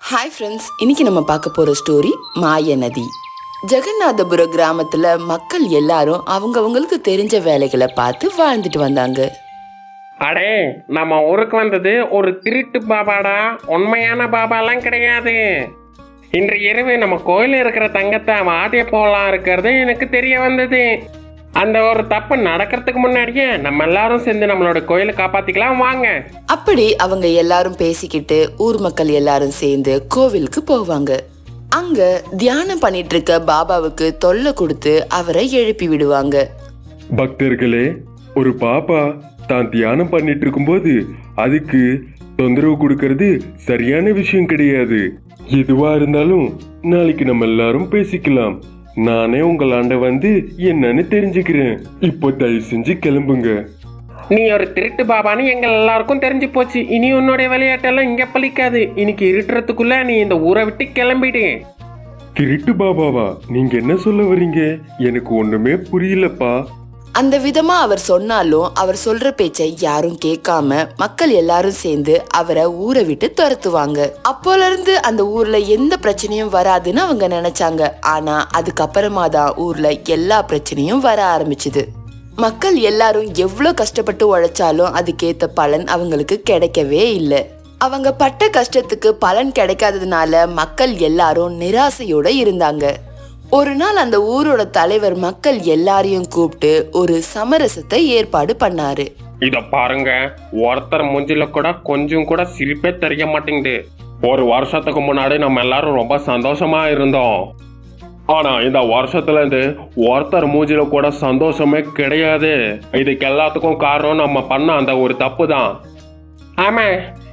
Hi friends இன்னைக்கு நம்ம பார்க்க போற ஸ்டோரி மாய நதி. ஜெகநாதபுர கிராமத்துல மக்கள் எல்லாரும் அவங்கவுங்களுக்கு தெரிஞ்ச வேலைகளை பார்த்து வாழ்ந்துட்டு வந்தாங்க. அடே நம்ம ஊருக்கு வந்தது ஒரு திருட்டு பாபாடா. உண்மையான பாபாலாம் கிடையாது. இன்று இரவு நம்ம கோயிலில் இருக்கிற தங்கத்தை வாட்டிய போலாம் இருக்கிறது எனக்கு தெரிய வந்தது. அந்த ஒரு தப்பு நடக்கிறதுக்கு முன்னாடியே நம்ம எல்லாரும் சேர்ந்து நம்மளோட கோயிலை காப்பாத்திக்கலாம் வாங்க. அப்படி அவங்க எல்லாரும் பேசிக்கிட்டு ஊர் மக்கள் எல்லாரும் சேர்ந்து கோவிலுக்கு போவாங்க. அங்க தியானம் பண்ணிட்டு இருக்க பாபாவுக்கு தொல்லை கொடுத்து அவரை எழுப்பி விடுவாங்க. பக்தர்களே ஒரு பாப்பா தான் தியானம் பண்ணிட்டு இருக்கும்போது அதுக்கு தொந்தரவு கொடுக்கறது சரியான விஷயம் கிடையாது. எதுவா இருந்தாலும் நாளைக்கு நம்ம எல்லாரும் பேசிக்கலாம். நானே உங்களாண்ட வந்து என்னன்னு தெரிஞ்சுக்கிறேன். இப்போ தயவு செஞ்சு கிளம்புங்க. நீ ஒரு திருட்டு பாபான்னு எங்கள் எல்லாருக்கும் தெரிஞ்சு போச்சு. இனி உன்னுடைய விளையாட்டெல்லாம் இங்கே பலிக்காது இன்னைக்கு இருட்டுறதுக்குள்ள நீ இந்த ஊரை விட்டு கிளம்பிடு. கிரிட்டு பாபாவா? நீங்க என்ன சொல்ல வர்றீங்க எனக்கு ஒண்ணுமே புரியலப்பா. அந்த விதமா அவர் சொன்னாலும் அவர் சொல்ற பேச்சை யாரும் கேட்காம மக்கள் எல்லாரும் சேர்ந்து அவரை ஊரை விட்டு துரத்துவாங்க. அப்போல இருந்து அந்த ஊர்ல எந்த பிரச்சனையும் வராதுன்னு அவங்க நினைச்சாங்க. ஆனா அதுக்கப்புறமா தான் ஊர்ல எல்லா பிரச்சனையும் வர ஆரம்பிச்சுது. மக்கள் எல்லாரும் எவ்வளோ கஷ்டப்பட்டு உழைச்சாலும் அதுக்கேத்த பலன் அவங்களுக்கு கிடைக்கவே இல்லை. அவங்க பட்ட கஷ்டத்துக்கு பலன் கிடைக்காததுனால மக்கள் எல்லாரும் நிராசையோட இருந்தாங்க. ஒரு நாள் அந்த ஊரோட தலைவர் மக்கள் எல்லாரையும் கூப்பிட்டு ஒரு சமரசத்தை ஏற்பாடு பண்ணாரு. இத பாருங்க ஒருத்தர் மூஞ்சில கூட கொஞ்சம் கூட சிரிப்பே தெரிய மாட்டேங்குது. ஒரு வருஷத்துக்கு முன்னாடி நம்ம எல்லாரும் ரொம்ப சந்தோஷமா இருந்தோம். ஆனா இந்த வருஷத்துல இருந்து ஒருத்தர் மூஞ்சில கூட சந்தோஷமே கிடையாது. இதுக்கு எல்லாத்துக்கும் காரணம் நம்ம பண்ண அந்த ஒரு தப்பு தான் ஆமா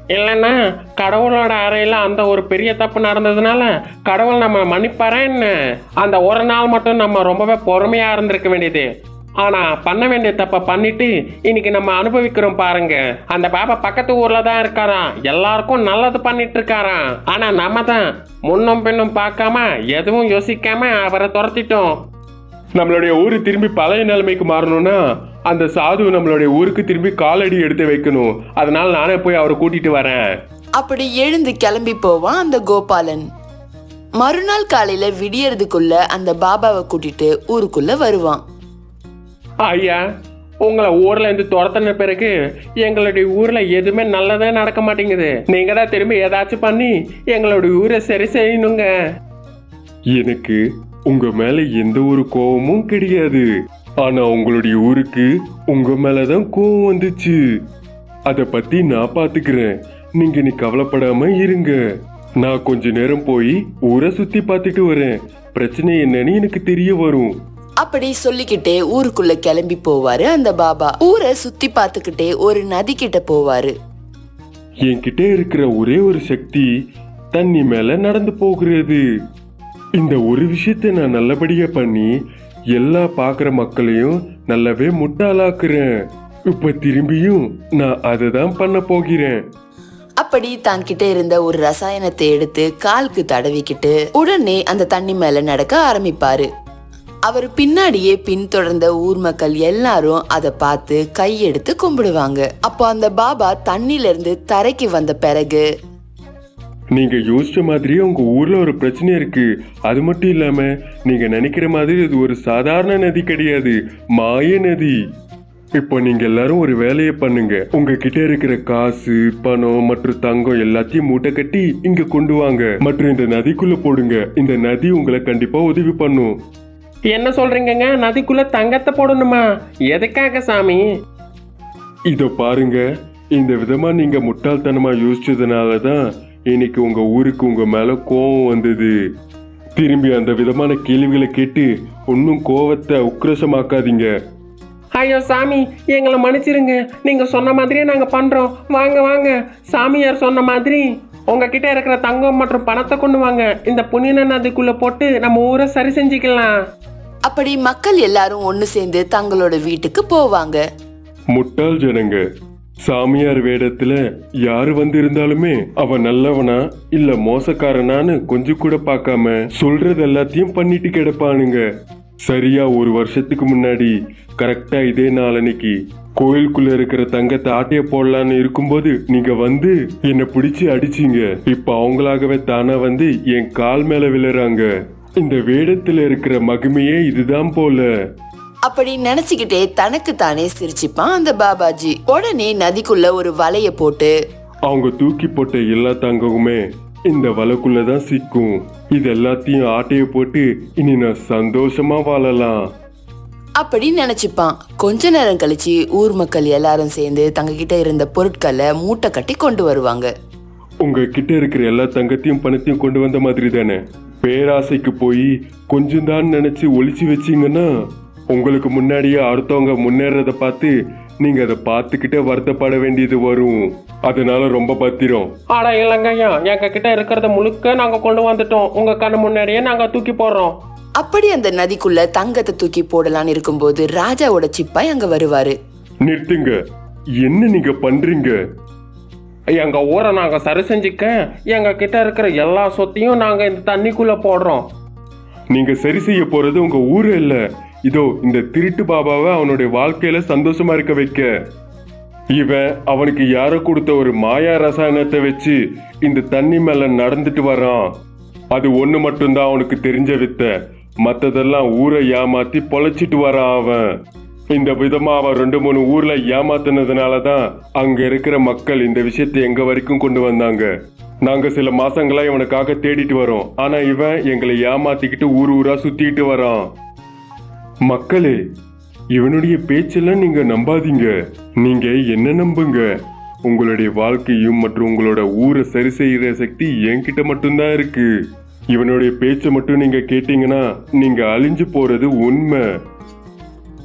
இல்லைன்னா கடவுளோட அறையில் அந்த ஒரு பெரிய தப்பு நடந்ததுனால கடவுள் நம்ம மன்னிப்பாரா என்ன? அந்த ஒரு நாள் மட்டும் நம்ம ரொம்பவே பொறுமையாக இருந்திருக்க வேண்டியது. ஆனால் பண்ண வேண்டிய தப்பை பண்ணிட்டு இன்னைக்கு நம்ம அனுபவிக்கிறோம் பாருங்க. அந்த பாப்பா பக்கத்து ஊரில் தான் இருக்காராம் எல்லாருக்கும் நல்லது பண்ணிட்டு இருக்காராம். ஆனால் நம்ம தான் முன்னும் பின்னும் பார்க்காம எதுவும் யோசிக்காம அவரை துரத்திட்டோம். நம்மளுடைய ஊரு திரும்பி பழைய நிலைமைக்கு மாறணும்னா அந்த சாது நம்மளுடைய ஊருக்கு திரும்பி காலடி எடுத்து வைக்கணும். அதனால நானே போய் அவரை கூட்டிட்டு வரேன். அப்படி எழுந்து கிளம்பி போவான் அந்த கோபாலன். மறுநாள் காலையில விடியறதுக்குள்ள அந்த பாபாவை கூட்டிட்டு ஊருக்குள்ள வருவான். ஐயா உங்களை ஊர்ல இருந்து துரத்தின பிறகு எங்களுடைய ஊர்ல எதுவுமே நல்லதே நடக்க மாட்டேங்குது. நீங்க தான் திரும்பி ஏதாச்சும் பண்ணி எங்களுடைய ஊரை சரி செய்யணுங்க. எனக்கு உங்க மேல எந்த ஒரு கோவமும் கிடையாது. ஆனா உங்களுடைய ஊருக்கு உங்க மேலதான் கோவம் வந்துச்சு. அத பத்தி நான் பாத்துக்கிறேன். நீங்க நீ கவலைப்படாம இருங்க. நான் கொஞ்ச நேரம் போய் ஊரை சுத்தி பார்த்துட்டு வரேன். பிரச்சனை என்னன்னு எனக்கு தெரிய வரும். அப்படி சொல்லிக்கிட்டே ஊருக்குள்ள கிளம்பி போவாரு அந்த பாபா. ஊரை சுத்தி பார்த்துக்கிட்டே ஒரு நதி கிட்ட போவாரு. என்கிட்ட இருக்கிற ஒரே ஒரு சக்தி தண்ணி மேல நடந்து போகிறது. இந்த ஒரு விஷயத்தை நான் நல்லபடியா பண்ணி எல்லா பார்க்குற மக்களையும் நல்லாவே முட்டாளாக்குறேன். இப்ப திரும்பியும் நான் அதை தான் பண்ண போகிறேன். அப்படி தான் கிட்ட இருந்த ஒரு ரசாயனத்தை எடுத்து காலுக்கு தடவிக்கிட்டு உடனே அந்த தண்ணி மேல நடக்க ஆரம்பிப்பாரு. அவர் பின்னாடியே பின்தொடர்ந்த ஊர் மக்கள் எல்லாரும் அதை பார்த்து கையெடுத்து கும்பிடுவாங்க. அப்போ அந்த பாபா தண்ணில இருந்து தரைக்கு வந்த பிறகு நீங்க யோசிச்ச மாதிரியே உங்க ஊர்ல ஒரு பிரச்சனை இருக்கு. அது மட்டும் இல்லாம நீங்க நினைக்கிற மாதிரி இது ஒரு சாதாரண நதி கிடையாது. மாய நதி. இப்போ நீங்க எல்லாரும் ஒரு வேலையை பண்ணுங்க. உங்ககிட்ட இருக்கிற காசு பணம் மற்றும் தங்கம் எல்லாத்தையும் மூட்டை கட்டி இங்க கொண்டு வாங்க. மற்றும் இந்த நதிக்குள்ள போடுங்க. இந்த நதி உங்களை கண்டிப்பா உதவி பண்ணும். என்ன சொல்றீங்கங்க? நதிக்குள்ள தங்கத்தை போடணுமா? எதுக்காக சாமி? இதோ பாருங்க. இந்த விதமா நீங்க முட்டாள்தனமா யோசிச்சதுனால தான் இன்னைக்கு உங்க ஊருக்கு உங்க மேல கோவம் வந்தது. திரும்பி அந்த விதமான கேள்விகளை கேட்டு ஒன்னும் கோவத்தை உக்கிரசமாக்காதீங்க. ஐயோ சாமி எங்களை மன்னிச்சிருங்க. நீங்க சொன்ன மாதிரியே நாங்க பண்றோம். வாங்க வாங்க. சாமியார் சொன்ன மாதிரி உங்ககிட்ட இருக்கிற தங்கம் மற்றும் பணத்தை கொண்டு வாங்க. இந்த புனித நதிக்குள்ள போட்டு நம்ம ஊரை சரி செஞ்சுக்கலாம். அப்படி மக்கள் எல்லாரும் ஒண்ணு சேர்ந்து தங்களோட வீட்டுக்கு போவாங்க. முட்டாள் ஜனங்க சாமியார் வேடத்துல யாரு வந்திருந்தாலுமே அவன் நல்லவனா இல்ல மோசக்காரனான்னு கொஞ்சம் கூட பார்க்காம சொல்றது எல்லாத்தையும் பண்ணிட்டு கிடப்பானுங்க. சரியா ஒரு வருஷத்துக்கு முன்னாடி கரெக்டா இதே நாளன்னைக்கு கோயிலுக்குள்ள இருக்கிற தங்கத்தை ஆட்டைய போடலான்னு இருக்கும்போது நீங்க வந்து என்னை பிடிச்சி அடிச்சீங்க. இப்ப அவங்களாகவே தானா வந்து என் கால் மேல விழுறாங்க. இந்த வேடத்துல இருக்கிற மகிமையே இதுதான் போல. அப்படி நினைச்சுக்கிட்டே தனக்கு தானே சிரிச்சுப்பான் அந்த பாபாஜி. உடனே நதிக்குள்ள ஒரு வலைய போட்டு அவங்க தூக்கி போட்ட எல்லா தங்கமுமே இந்த வலைக்குள்ள தான் சிக்கும். இது எல்லாத்தையும் ஆட்டைய போட்டு இனி நான் சந்தோஷமா வாழலாம். அப்படி நினைச்சுப்பான். கொஞ்ச நேரம் கழிச்சு ஊர் மக்கள் எல்லாரும் சேர்ந்து தங்க கிட்ட இருந்த பொருட்களை மூட்டை கட்டி கொண்டு வருவாங்க. உங்க கிட்ட இருக்கிற எல்லா தங்கத்தையும் பணத்தையும் கொண்டு வந்த மாதிரி தானே? பேராசைக்கு போய் கொஞ்சம் தான் நினைச்சு ஒளிச்சு வச்சீங்கன்னா உங்களுக்கு முன்னாடியே அடுத்தவங்க முன்னேறத பார்த்து நீங்க அதை பார்த்துக்கிட்டே வருத்தப்பட வேண்டியது வரும். அதனால ரொம்ப பத்திரம். ஆடா இல்லைங்கய்யா எங்க கிட்ட இருக்கிறத முழுக்க நாங்க கொண்டு வந்துட்டோம். உங்க கண்ணு முன்னாடியே நாங்க தூக்கி போடுறோம். அப்படி அந்த நதிக்குள்ள தங்கத்தை தூக்கி போடலான்னு இருக்கும்போது ராஜாவோட சிப்பாய் அங்க வருவாரு. நிறுத்துங்க. என்ன நீங்க பண்றீங்க? எங்க ஊரை நாங்க சரி செஞ்சுக்க எங்க கிட்ட இருக்கிற எல்லா சொத்தையும் நாங்க இந்த தண்ணிக்குள்ள போடுறோம். நீங்க சரி செய்ய போறது உங்க ஊரு இல்ல. இதோ இந்த திருட்டு பாபாவை அவனுடைய வாழ்க்கையில சந்தோஷமா இருக்க வைக்க. இவன் அவனுக்கு யாரோ கொடுத்த ஒரு மாயா ரசாயனத்தை வச்சு இந்த தண்ணி மேல நடந்துட்டு வரான் அது ஒண்ணு மட்டும்தான் அவனுக்கு தெரிஞ்ச வித்த. மத்ததெல்லாம் ஊரை ஏமாத்தி பொழைச்சிட்டு வரான் அவன். இந்த விதமா அவன் ரெண்டு மூணு ஊர்ல ஏமாத்தினதுனால தான் அங்க இருக்கிற மக்கள் இந்த விஷயத்தை எங்க வரைக்கும் கொண்டு வந்தாங்க. நாங்க சில மாசங்களா இவனுக்காக தேடிட்டு வரோம். ஆனா இவன் எங்களை ஏமாத்திக்கிட்டு ஊர் ஊரா சுத்திட்டு வரான். மக்களே இவனுடைய பேச்செல்லாம் நீங்க நம்பாதீங்க. நீங்க என்ன நம்புங்க? உங்களுடைய வாழ்க்கையும் மற்றும் உங்களோட ஊரை சரி செய்யற சக்தி என்கிட்ட மட்டும்தான் இருக்கு. இவனுடைய பேச்சை மட்டும் நீங்க கேட்டீங்கன்னா நீங்க அழிஞ்சு போறது உண்மை.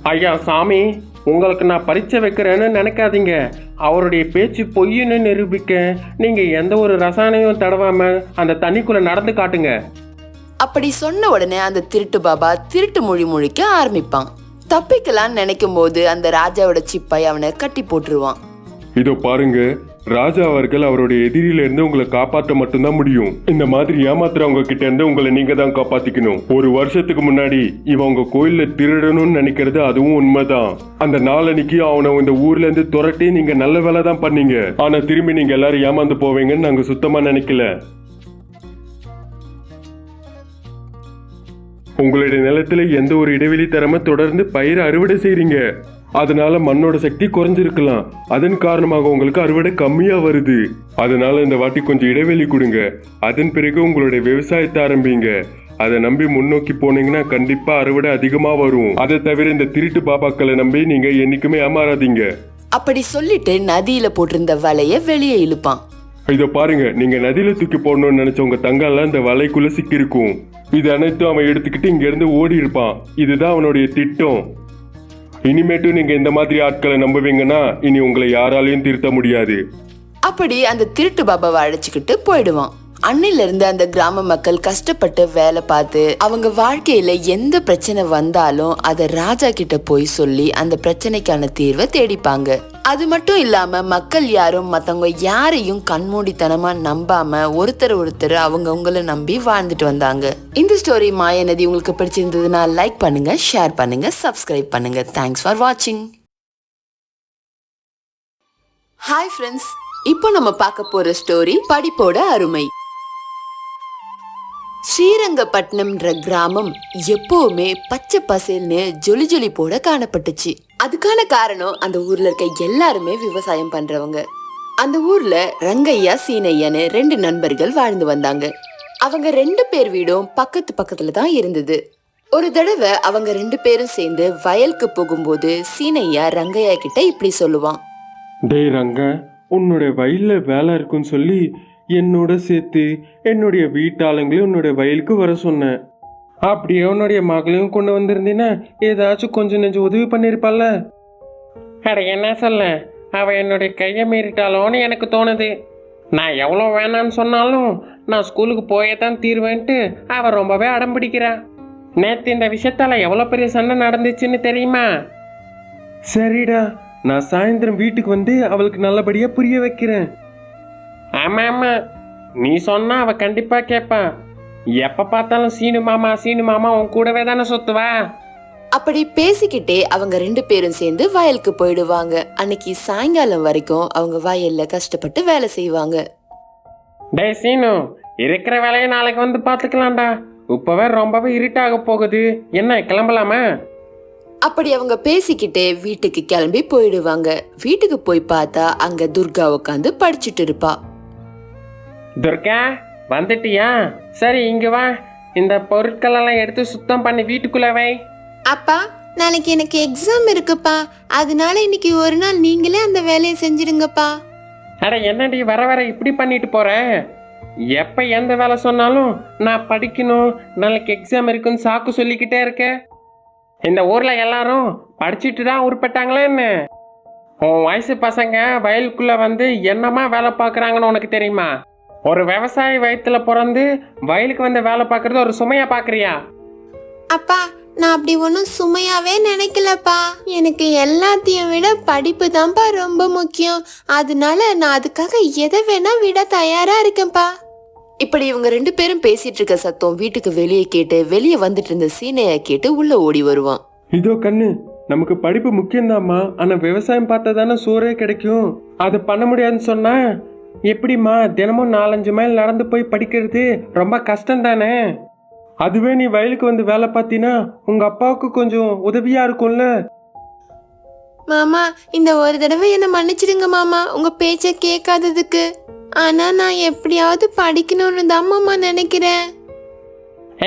ஐயா சாமி உங்களுக்கு நான் பரீட்சை வைக்கிறேன்னு நினைக்காதீங்க. அவருடைய பேச்சு பொய்ன்னு நிரூபிக்க நீங்க எந்த ஒரு ரசாயனையும் தடவாம அந்த தண்ணிக்குள்ள நடந்து காட்டுங்க. அப்படி சொன்ன உடனே அந்த திருட்டு பாபா திருட்டு மொழி முழிக்க ஆரம்பிப்பான். தப்பிக்கலாம்னு நினைக்கும் போது அந்த ராஜாவோட சிப்பாய் அவனை கட்டி போட்டுருவான். இதோ பாருங்க ராஜா அவர்கள் அவருடைய எதிரியில இருந்து உங்களை காப்பாற்ற மட்டும்தான் முடியும். இந்த மாதிரி ஏமாத்துறவங்க கிட்ட இருந்து உங்களை நீங்க தான் காப்பாத்திக்கணும். ஒரு வருஷத்துக்கு முன்னாடி இவன் உங்க கோயில்ல திருடணும்னு நினைக்கிறது அதுவும் உண்மைதான். அந்த நாளன்னைக்கு அவனை இந்த ஊர்ல இருந்து துரட்டி நீங்க நல்ல வேலை தான் பண்ணீங்க. ஆனா திரும்பி நீங்க எல்லாரும் ஏமாந்து போவீங்கன்னு நாங்க சுத்தமா நினைக்கல. உங்களுடைய நிலத்துல எந்த ஒரு இடைவெளி தராம தொடர்ந்து பயிர் அறுவடை செய்றீங்க. அதனால மண்ணோட சக்தி குறைஞ்சிருக்கலாம். அதன் காரணமாக உங்களுக்கு அறுவடை கம்மியா வருது. அதனால இந்த வாட்டி கொஞ்சம் இடைவெளி கொடுங்க. அதன் பிறகு உங்களுடைய விவசாயத்தை ஆரம்பிங்க. அதை நம்பி முன்னோக்கி போனீங்கன்னா கண்டிப்பா அறுவடை அதிகமா வரும். அதை தவிர இந்த திருட்டு பாபாக்களை நம்பி நீங்க என்னைக்குமே ஏமாறாதீங்க. அப்படி சொல்லிட்டு நதியில போட்டிருந்த வலைய வெளியே இழுப்பான். இதை பாருங்க நீங்க நதியில தூக்கி போடணும்னு நினைச்ச உங்க தங்கெல்லாம் இந்த வலைக்குள்ள சிக்கியிருக்கும். இது அனைத்தும் அவன் எடுத்துக்கிட்டு இங்க இருந்து ஓடி இருப்பான். இதுதான் அவனுடைய திட்டம். இனிமேட்டும் நீங்க இந்த மாதிரி ஆட்களை நம்புவீங்கன்னா இனி உங்களை யாராலையும் திருத்த முடியாது. அப்படி அந்த திருட்டு பாபாவை அழைச்சிக்கிட்டு போயிடுவான். அன்னிலிருந்து அந்த கிராம மக்கள் கஷ்டப்பட்டு வேலை பார்த்து அவங்க வாழ்க்கையில எந்த பிரச்சனை வந்தாலும் அதை ராஜா கிட்ட போய் சொல்லி அந்த பிரச்சனைக்கான தீர்வை தேடிப்பாங்க. அது மட்டும் இல்லாம மக்கள் யாரும் மத்தவங்க யாரையும் கண்மூடித்தனமா நம்பாம ஒருத்தர் ஒருத்தர் அவங்கவுங்கள நம்பி வாழ்ந்துட்டு வந்தாங்க. இந்த ஸ்டோரி மாயநதி உங்களுக்கு பிடிச்சிருந்ததுன்னா லைக் பண்ணுங்க ஷேர் பண்ணுங்க சப்ஸ்கிரைப் பண்ணுங்க. தேங்க்ஸ் ஃபார் வாட்சிங் ஹாய் ஃப்ரெண்ட்ஸ் இப்போ நம்ம பார்க்க போற ஸ்டோரி படிப்போட அருமை. ஸ்ரீரங்கப்பட்டினம்ன்ற கிராமம் எப்பவுமே பச்சை பசேல்னு ஜொலி ஜொலி போட காணப்பட்டுச்சு. அதுக்கான காரணம் அந்த ஊர்ல இருக்க எல்லாருமே விவசாயம் பண்றவங்க. அந்த ஊர்ல ரங்கையா சீனையான்னு ரெண்டு நண்பர்கள் வாழ்ந்து வந்தாங்க. அவங்க ரெண்டு பேர் வீடும் பக்கத்து பக்கத்துல தான் இருந்தது. ஒரு தடவை அவங்க ரெண்டு பேரும் சேர்ந்து வயலுக்கு போகும்போது சீனையா ரங்கையா கிட்ட இப்படி சொல்லுவான். டேய் ரங்க உன்னோட வயல்ல வேலை இருக்குன்னு சொல்லி என்னோட சேர்த்து என்னுடைய வீட்டாளங்களையும் உன்னுடைய வயலுக்கு வர சொன்னேன். அப்படியே உன்னுடைய மகளையும் கொண்டு வந்திருந்தீன்னா ஏதாச்சும் கொஞ்சம் நெஞ்சு உதவி பண்ணியிருப்பால அட என்ன சொல்ல? அவள் என்னுடைய கையை மீறிட்டாலோன்னு எனக்கு தோணுது. நான் எவ்வளோ வேணான்னு சொன்னாலும் நான் ஸ்கூலுக்கு போயே தான் தீர்வேன்ட்டு அவள் ரொம்பவே அடம் பிடிக்கிறான் நேற்று இந்த விஷயத்தால் எவ்வளோ பெரிய சண்டை நடந்துச்சுன்னு தெரியுமா? சரிடா நான் சாயந்தரம் வீட்டுக்கு வந்து அவளுக்கு நல்லபடியாக புரிய வைக்கிறேன். ஆமா ஆமா நீ சொன்னா அவ கண்டிப்பா கேட்பா எப்ப பார்த்தாலும் சீனு மாமா சீனு மாமா உன் கூடவே தானே சுத்துவா? அப்படி பேசிக்கிட்டே அவங்க ரெண்டு பேரும் சேர்ந்து வயலுக்கு போயிடுவாங்க. அன்னைக்கு சாயங்காலம் வரைக்கும் அவங்க வயல்ல கஷ்டப்பட்டு வேலை செய்வாங்க. டேய் சீனு இருக்கிற வேலையை நாளைக்கு வந்து பார்த்துக்கலாம்டா. இப்போவே ரொம்பவே இருட்டாக போகுது. என்ன கிளம்பலாமா? அப்படி அவங்க பேசிக்கிட்டே வீட்டுக்கு கிளம்பி போயிடுவாங்க. வீட்டுக்கு போய் பார்த்தா அங்க துர்கா உட்காந்து படிச்சுட்டு இருப்பா. துர்கா வந்துட்டியா? சரி இங்க வா. இந்த பொருட்களெல்லாம் எடுத்து சுத்தம் பண்ணி வீட்டுக்குள்ள வை. அப்பா நாளைக்கு எனக்கு எக்ஸாம் இருக்குப்பா. அதனால இன்னைக்கு ஒரு நாள் நீங்களே அந்த வேலையை செஞ்சிடுங்கப்பா அட என்னடி வர வர இப்படி பண்ணிட்டு போற? எப்ப எந்த வேலை சொன்னாலும் நான் படிக்கணும். நாளைக்கு எக்ஸாம் இருக்குன்னு சாக்கு சொல்லிக்கிட்டே இருக்க. இந்த ஊர்ல எல்லாரும் படிச்சுட்டு தான் உருப்பட்டாங்களா என்ன? உன் வயசு பசங்க வயலுக்குள்ள வந்து என்னமா வேலை பார்க்குறாங்கன்னு உனக்கு தெரியுமா? ஒரு விவசாயி வயித்துல பிறந்து வயலுக்கு வந்து வேலை பார்க்கறது ஒரு சுமையா பார்க்கறியா? அப்பா நான் அப்படி ஒன்றும் சுமையாவே நினைக்கலப்பா. எனக்கு எல்லாத்தையும் விட படிப்பு தான்ப்பா ரொம்ப முக்கியம். அதனால நான் அதுக்காக எதை வேணா விட தயாரா இருக்கேன்ப்பா. இப்படி இவங்க ரெண்டு பேரும் பேசிட்டு இருக்க சத்தம் வீட்டுக்கு வெளியே கேட்டு வெளியே வந்துட்டு இருந்த சீனைய கேட்டு உள்ள ஓடி வருவான். இதோ கண்ணு நமக்கு படிப்பு முக்கியம்தாம்மா. ஆனா விவசாயம் பார்த்தா தானே சோறே கிடைக்கும். அது பண்ண முடியாதுன்னு சொன்னா எப்படிம்மா தினமும் நாலஞ்சு மைல் நடந்து போய் படிக்கிறது ரொம்ப கஷ்டம் தானே அதுவே நீ வயலுக்கு வந்து வேலை பார்த்தீன்னா உங்க அப்பாவுக்கு கொஞ்சம் உதவியா இருக்கும்ல? மாமா இந்த ஒரு தடவை என்னை மன்னிச்சிடுங்க மாமா உங்க பேச்ச கேட்காததுக்கு. ஆனா நான் எப்படியாவது படிக்கணும்னு தான் மாமா நினைக்கிறேன்.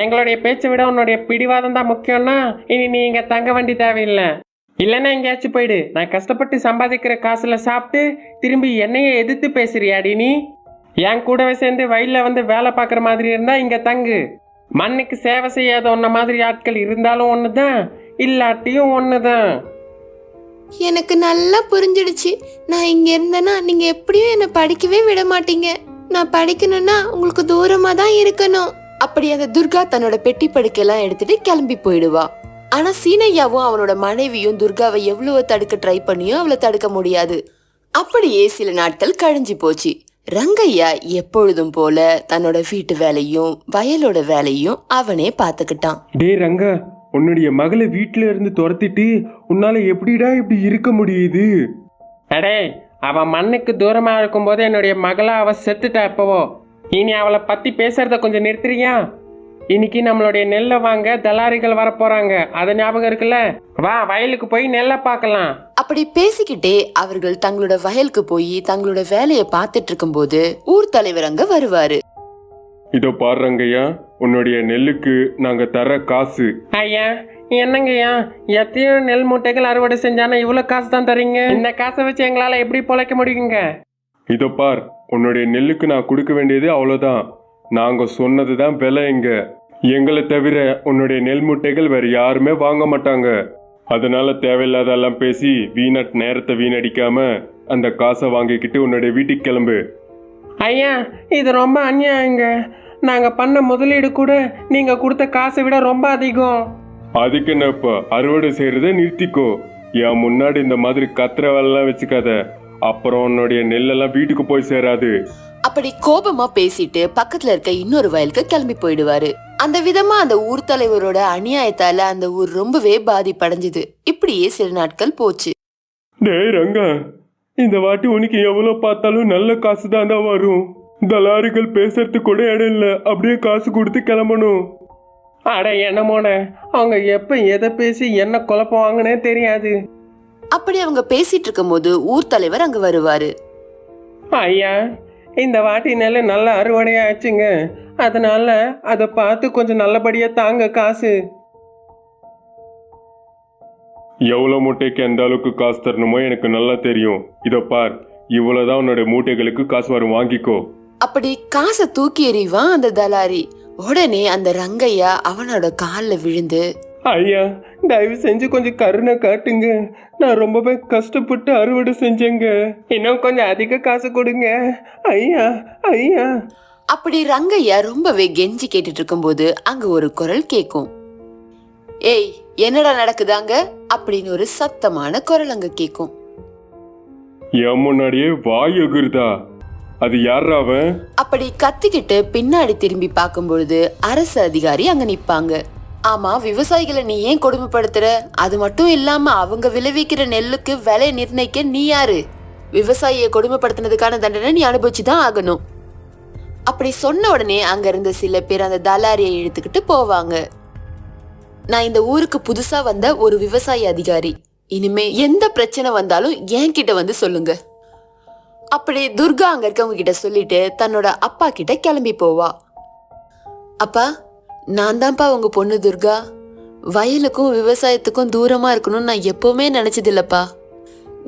எங்களுடைய பேச்சை விட உன்னுடைய பிடிவாதம் தான் முக்கியம்னா இனி நீ இங்க தங்க வேண்டி தேவையில்லை. இல்லைன்னா எங்கேயாச்சும் போயிடு. நான் கஷ்டப்பட்டு சம்பாதிக்கிற காசுல சாப்பிட்டு திரும்பி என்னையே எதிர்த்து பேசுறியாடி நீ? என் கூடவே சேர்ந்து வயல்ல வந்து வேலை பார்க்குற மாதிரி இருந்தா இங்க தங்கு. மண்ணுக்கு சேவை செய்யாத உன்ன மாதிரி ஆட்கள் இருந்தாலும் ஒன்று தான் இல்லாட்டியும் ஒன்று தான் எனக்கு நல்லா புரிஞ்சிடுச்சு. நான் இங்க இருந்தேன்னா நீங்க எப்படியும் என்னை படிக்கவே விட மாட்டீங்க. நான் படிக்கணும்னா உங்களுக்கு தூரமா தான் இருக்கணும். அப்படி அந்த துர்கா தன்னோட பெட்டி படுக்கையெல்லாம் எடுத்துட்டு கிளம்பி போயிடுவா. ஆனா சீனையாவும் அவனோட மனைவியும் துர்காவை எவ்வளவு தடுக்க ட்ரை பண்ணியும் அவளை தடுக்க முடியாது. அப்படியே சில நாட்கள் கழிஞ்சு போச்சு. ரங்கையா எப்பொழுதும் போல தன்னோட வீட்டு வேலையும் வயலோட வேலையும் அவனே பாத்துக்கிட்டான் டேய் ரங்கா உன்னுடைய மகளை வீட்டில இருந்து துரத்திட்டு உன்னால எப்படிடா இப்படி இருக்க முடியுது? அடே அவ மண்ணுக்கு தூரமா இருக்கும்போது என்னுடைய மகளா அவ செத்துட்டா எப்பவோ? இனி அவளை பத்தி பேசுறத கொஞ்சம் நிறுத்துறியா? இன்னைக்கு நம்மளுடைய நெல்லை வாங்க தலாரிகள் வர போறாங்க அது ஞாபகம் இருக்குல்ல? வா வயலுக்கு போய் நெல்லை பார்க்கலாம். அப்படி பேசிக்கிட்டே அவர்கள் தங்களோட வயலுக்கு போய் தங்களோட வேலையை பார்த்துட்டு இருக்கும்போது ஊர் தலைவர் அங்க வருவாரு. இதோ பாரு ரங்கையா உன்னுடைய நெல்லுக்கு நாங்க தர காசு. ஐயா என்னங்கய்யா? எத்தனையோ நெல் மூட்டைகள் அறுவடை செஞ்சானா இவ்வளோ காசு தான் தரீங்க? இந்த காசை வச்சு எங்களால் எப்படி பொழைக்க முடியுங்க? இதோ பார் உன்னுடைய நெல்லுக்கு நான் கொடுக்க வேண்டியது அவ்வளோதான் நாங்க சொன்னது தான் விலை இங்க எங்களை தவிர உன்னுடைய நெல் மூட்டைகள் வேற யாருமே வாங்க மாட்டாங்க. அதனால தேவையில்லாதெல்லாம் பேசி வீணா நேரத்தை வீணடிக்காம அந்த காசை வாங்கிக்கிட்டு உன்னுடைய வீட்டுக்கு கிளம்பு. ஐயா இது ரொம்ப அநியாயங்க. நாங்கள் பண்ண முதலீடு கூட நீங்கள் கொடுத்த காசை விட ரொம்ப அதிகம். அதுக்கு என்னப்பா அறுவடை செய்யறத நிறுத்திக்கோ. என் முன்னாடி இந்த மாதிரி வேலைலாம் வச்சுக்காத. அப்புறம் உன்னுடைய நெல்லெல்லாம் வீட்டுக்கு போய் சேராது. அப்படி கோபமா பேசிட்டு பக்கத்துல இருக்க இன்னொரு வயலுக்கு கிளம்பி போயிடுவாரு. அந்த விதமா அந்த ஊர் தலைவரோட அநியாயத்தால அந்த ஊர் ரொம்பவே பாதிப்படைஞ்சது. இப்படியே சில நாட்கள் போச்சு. டேய் ரங்கா இந்த வாட்டி உனக்கு எவ்வளவு பார்த்தாலும் நல்ல காசு தான் தான் வரும். தலாரிகள் பேசுறதுக்கு கூட இடம் இல்லை. அப்படியே காசு கொடுத்து கிளம்பணும். அட என்னமோன அவங்க எப்போ எதை பேசி என்ன குழப்பவாங்கன்னே தெரியாது. அப்படி அவங்க பேசிட்டு இருக்கும்போது ஊர் தலைவர் அங்க வருவாரு. ஐயா இந்த வாட்டி நெல் நல்ல அறுவடையாச்சுங்க. அதனால அதை பார்த்து கொஞ்சம் நல்லபடியாக தாங்க காசு. எவ்வளோ மூட்டைக்கு எந்த அளவுக்கு காசு தரணுமோ எனக்கு நல்லா தெரியும். இதோ பார் இவ்வளோதான் உன்னோட மூட்டைகளுக்கு காசு வரும். வாங்கிக்கோ. அப்படி காசை தூக்கி எறிவான் அந்த தலாரி. உடனே அந்த ரங்கையா அவனோட கால்ல விழுந்து ஐயா தயவு செஞ்சு கொஞ்சம் கருணை காட்டுங்க. நான் ரொம்பவே கஷ்டப்பட்டு அறுவடை செஞ்சேங்க. இன்னும் கொஞ்சம் அதிக காசு கொடுங்க. ஐயா ஐயா. அப்படி ரங்கையா ரொம்பவே கெஞ்சி கேட்டுட்டு இருக்கும்போது அங்க ஒரு குரல் கேக்கும். ஏய் என்னடா நடக்குதாங்க அப்படின்னு ஒரு சத்தமான குரல் அங்க கேக்கும். என் முன்னாடியே வாய் எகுறுதா அது யார் அவன்? அப்படி கத்திக்கிட்டு பின்னாடி திரும்பி பார்க்கும்பொழுது அரசு அதிகாரி அங்க நிப்பாங்க. ஆமா விவசாயிகளை நீ ஏன் கொடுமைப்படுத்துற? அது மட்டும் இல்லாம அவங்க விளைவிக்கிற நெல்லுக்கு விலை நிர்ணயிக்க நீ யாரு? விவசாயியை கொடுமைப்படுத்தினதுக்கான தண்டனை நீ அனுபவிச்சு தான் ஆகணும். அப்படி சொன்ன உடனே அங்க இருந்த சில பேர் அந்த தலாரியை இழுத்துக்கிட்டு போவாங்க. நான் இந்த ஊருக்கு புதுசா வந்த ஒரு விவசாய அதிகாரி. இனிமே எந்த பிரச்சனை வந்தாலும் என்கிட்ட வந்து சொல்லுங்க. அப்படி துர்கா அங்க இருக்கவங்க கிட்ட சொல்லிட்டு தன்னோட அப்பா கிட்ட கிளம்பி போவா. அப்பா நான் தான்ப்பா உங்க பொண்ணு துர்கா. வயலுக்கும் விவசாயத்துக்கும் தூரமா இருக்கணும்னு நான் எப்பவுமே நினைச்சது இல்லப்பா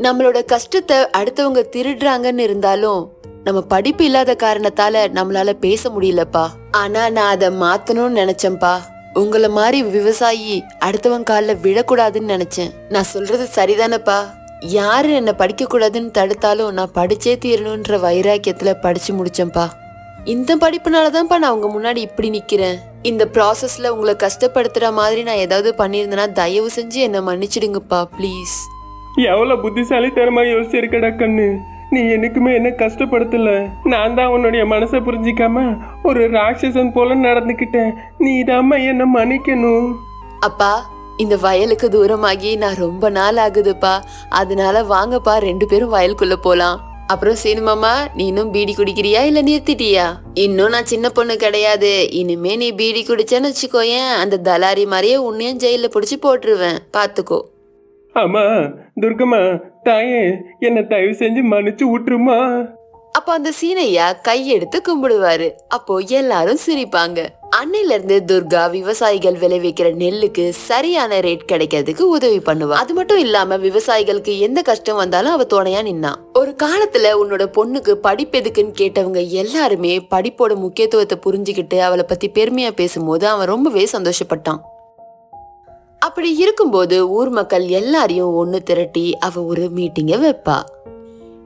நம்மளோட கஷ்டத்தை அடுத்தவங்க திருடுறாங்கன்னு இருந்தாலும் நம்ம படிப்பு இல்லாத காரணத்தால நம்மளால பேச முடியலப்பா. ஆனா நான் அதை மாத்தணும்னு நினைச்சேன்ப்பா. உங்களை மாதிரி விவசாயி அடுத்தவன் காலில் விழக்கூடாதுன்னு நினைச்சேன். நான் சொல்றது சரிதானப்பா? யாரு என்ன படிக்க கூடாதுன்னு தடுத்தாலும் நான் படிச்சே தீரணுன்ற வைராக்கியத்துல படிச்சு முடிச்சேன்ப்பா. இந்த படிப்புனால தான்ப்பா நான் உங்க முன்னாடி இப்படி நிக்கிறேன். இந்த ப்ராசஸ்ல உங்களை கஷ்டப்படுத்துற மாதிரி நான் ஏதாவது பண்ணியிருந்தேன்னா தயவு செஞ்சு என்னை மன்னிச்சிடுங்கப்பா ப்ளீஸ் எவ்வளோ புத்திசாலித்தனமா யோசிச்சிருக்கடா கண்ணு. நீ என்னைக்குமே என்ன கஷ்டப்படுத்தல. நான் தான் உன்னுடைய மனசை புரிஞ்சிக்காம ஒரு ராட்சசன் போல நடந்துக்கிட்டேன். நீ தாம்மா என்ன மன்னிக்கணும். அப்பா இந்த வயலுக்கு தூரமாகி நான் ரொம்ப நாள் ஆகுதுப்பா. அதனால வாங்கப்பா ரெண்டு பேரும் வயலுக்குள்ள போலாம். அப்புறம் சீனுமாமா நீ இன்னும் பீடி குடிக்கிறியா இல்ல நிறுத்திட்டியா? இன்னும் நான் சின்ன பொண்ணு கிடையாது. இனிமே நீ பீடி குடிச்சேன்னு வச்சுக்கோயேன். அந்த தலாரி மாதிரியே உன்னையும் ஜெயில பிடிச்சி போட்டுருவேன். பாத்துக்கோ. ஆமா துர்கம்மா தாயே என்னை தயவு செஞ்சு மன்னிச்சு விட்டுருமா? அப்போ அந்த சீனையா கையெடுத்து கும்பிடுவாரு. அப்போ எல்லாரும் சிரிப்பாங்க. அன்னையிலேருந்து துர்கா விவசாயிகள் விளைவிக்கிற நெல்லுக்கு சரியான ரேட் கிடைக்கிறதுக்கு உதவி பண்ணுவா அது மட்டும் இல்லாம விவசாயிகளுக்கு எந்த கஷ்டம் வந்தாலும் அவ துணையா நின்னா. ஒரு காலத்துல உன்னோட பொண்ணுக்கு படிப்பு எதுக்குன்னு கேட்டவங்க எல்லாருமே படிப்போட முக்கியத்துவத்தை புரிஞ்சுக்கிட்டு அவளை பத்தி பெருமையா பேசும்போது அவன் ரொம்பவே சந்தோஷப்பட்டான். அப்படி இருக்கும்போது ஊர் மக்கள் எல்லாரையும் ஒன்று திரட்டி அவ ஒரு மீட்டிங்க வைப்பா.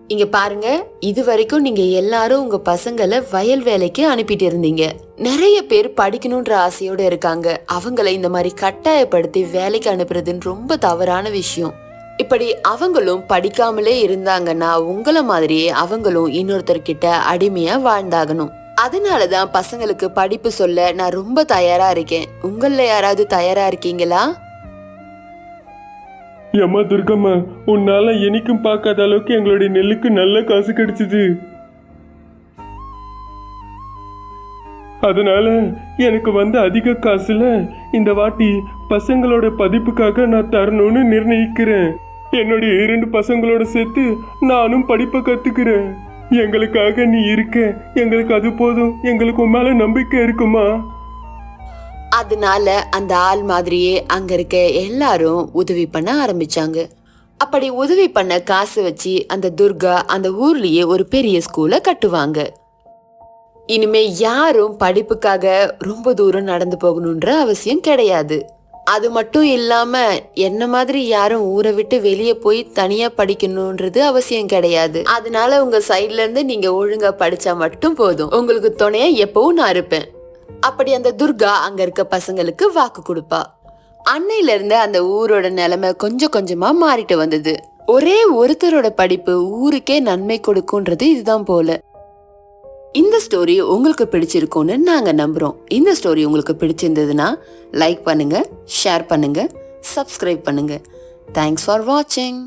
இங்க பாருங்க இது வரைக்கும் நீங்க எல்லாரும் உங்க பசங்களை வயல் வேலைக்கு அனுப்பிட்டு இருந்தீங்க. நிறைய பேர் படிக்கணும்ன்ற ஆசையோட இருக்காங்க. அவங்கள இந்த மாதிரி கட்டாயப்படுத்தி வேலைக்கு அனுப்புறதுன்னு ரொம்ப தவறான விஷயம். இப்படி அவங்களும் படிக்காமலே இருந்தாங்கன்னா உங்கள மாதிரியே அவங்களும் இன்னொருத்தர்கிட்ட அடிமையா வாழ்ந்தாகணும். அதனாலதான் பசங்களுக்கு படிப்பு சொல்ல நான் ரொம்ப தயாரா இருக்கேன். உங்களில் யாராவது தயாரா இருக்கீங்களா? ஏம்மா துர்கம்மா உன்னால எனக்கும் பார்க்காத அளவுக்கு எங்களுடைய நெல்லுக்கு நல்ல காசு கிடைச்சது. அதனால எனக்கு வந்த அதிக காசுல இந்த வாட்டி பசங்களோட பதிப்புக்காக நான் தரணும்னு நிர்ணயிக்கிறேன். என்னுடைய இரண்டு பசங்களோட சேர்த்து நானும் படிப்பை கத்துக்கிறேன். எங்களுக்காக நீ இருக்க எங்களுக்கு அது போதும். எங்களுக்கு உன் மேல நம்பிக்கை இருக்குமா? அதனால அந்த ஆள் மாதிரியே அங்க இருக்க எல்லாரும் உதவி பண்ண ஆரம்பிச்சாங்க. அப்படி உதவி பண்ண காசு வச்சு அந்த துர்கா அந்த ஊர்லயே ஒரு பெரிய ஸ்கூலை கட்டுவாங்க. இனிமே யாரும் படிப்புக்காக ரொம்ப தூரம் நடந்து போகணுன்ற அவசியம் கிடையாது. அது மட்டும் இல்லாம என்ன மாதிரி யாரும் ஊரை விட்டு வெளியே போய் தனியா படிக்கணும்ன்றது அவசியம் கிடையாது. அதனால உங்க சைட்ல இருந்து நீங்க ஒழுங்கா படிச்சா மட்டும் போதும். உங்களுக்கு துணையா எப்பவும் நான் இருப்பேன். அப்படி அந்த துர்கா அங்க இருக்க பசங்களுக்கு வாக்கு கொடுப்பா. அன்னையில இருந்து அந்த ஊரோட நிலைமை கொஞ்சம் கொஞ்சமா மாறிட்டு வந்தது. ஒரே ஒருத்தரோட படிப்பு ஊருக்கே நன்மை கொடுக்கும்ன்றது இதுதான் போல. இந்த ஸ்டோரி உங்களுக்கு பிடிச்சிருக்கும்னு நாங்க நம்புறோம். இந்த ஸ்டோரி உங்களுக்கு பிடிச்சிருந்ததுன்னா லைக் பண்ணுங்க ஷேர் பண்ணுங்க சப்ஸ்கிரைப் பண்ணுங்க. தேங்க்ஸ் ஃபார் வாட்சிங்